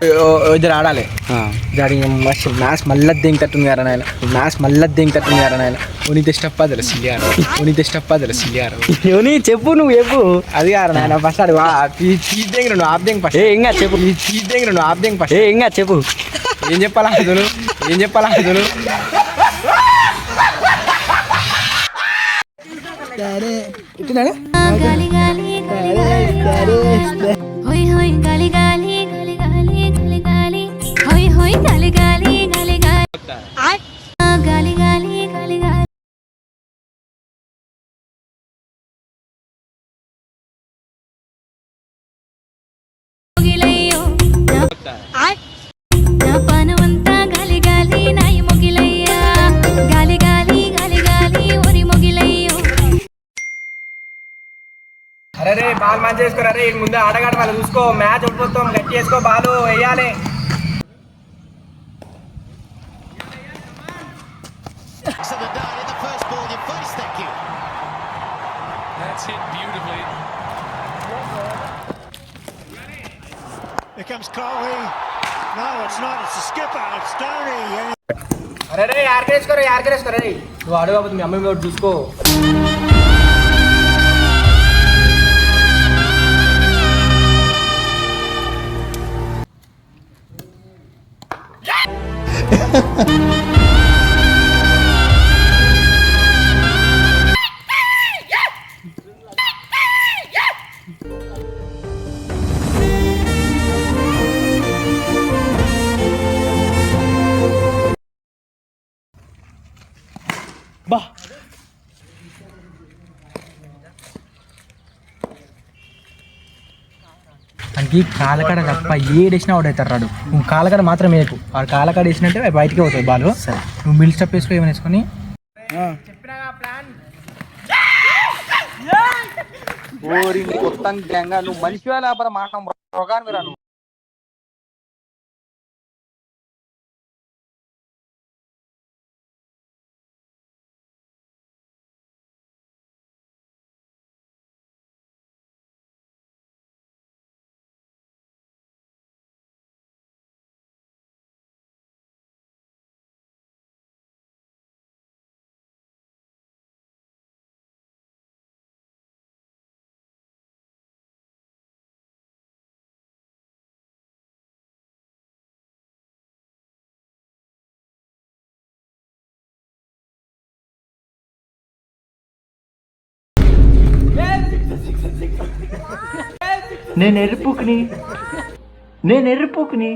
ఇద్దరు ఆడాలి. దాని మస్తు మ్యాథ్స్ మళ్ళీ దేంకట్టుంది కదా నాయన? మ్యాథ్స్ మళ్ళీ దేంకట్టుంది కదా నాయన? ఉని తెష్టప్ప తెలుసు సిలియారు ఉని తెష్టప్ప తెలుసు సిలియారు యోని చెప్పు నువ్వు చెప్పు. అది కాదు నాయన ఫస్ట్ అది వా చీజ్ దేంగి నువ్వు ఆప్ దేంగి ఫస్ట్ ఏ ఇంకా చెప్పు. ఈ చీజ్ దేంగి నువ్వు ఆప్ దేంగి ఫస్ట్ ఏ ఇంకా చెప్పు. ఏం చెప్పాలా అసలు ఏం చెప్పాలా అసలు గాలి గాలి గాలి ఒరి మొగిలయ్యో అరే బాల్ మంచి చేసుకోరా రే ముందు ఆడగాడ వాళ్ళు చూసుకో మ్యాచ్ ఉడిపోతాం గట్టి చేసుకో బాలు వేయాలి. Here comes Coley. No, it's not. It's the skipper. It's Tony. अरे अरे यार क्रेश करो यार क्रेश करो रे तो आड़े बाबू तुम्हें हमें और जूस को Ha. బా. మనకి కాలకాడ తప్ప ఏడేసినా అవుట్ అవుతారు రాడు. నువ్వు కాలకాడ మాత్రం వేయకు. వాడు కాలకాడ వేసినట్టే బయటికి పోతుంది బాల్. నువ్వు మిల్ స్టెప్ వేసుకో ఏమైనా వేసుకొని. మొత్తం గ్యాంగా నువ్వు మనిషివా లేకపోతే మాట నేను ఎరుపుకుని నేను ఎరుపుకుని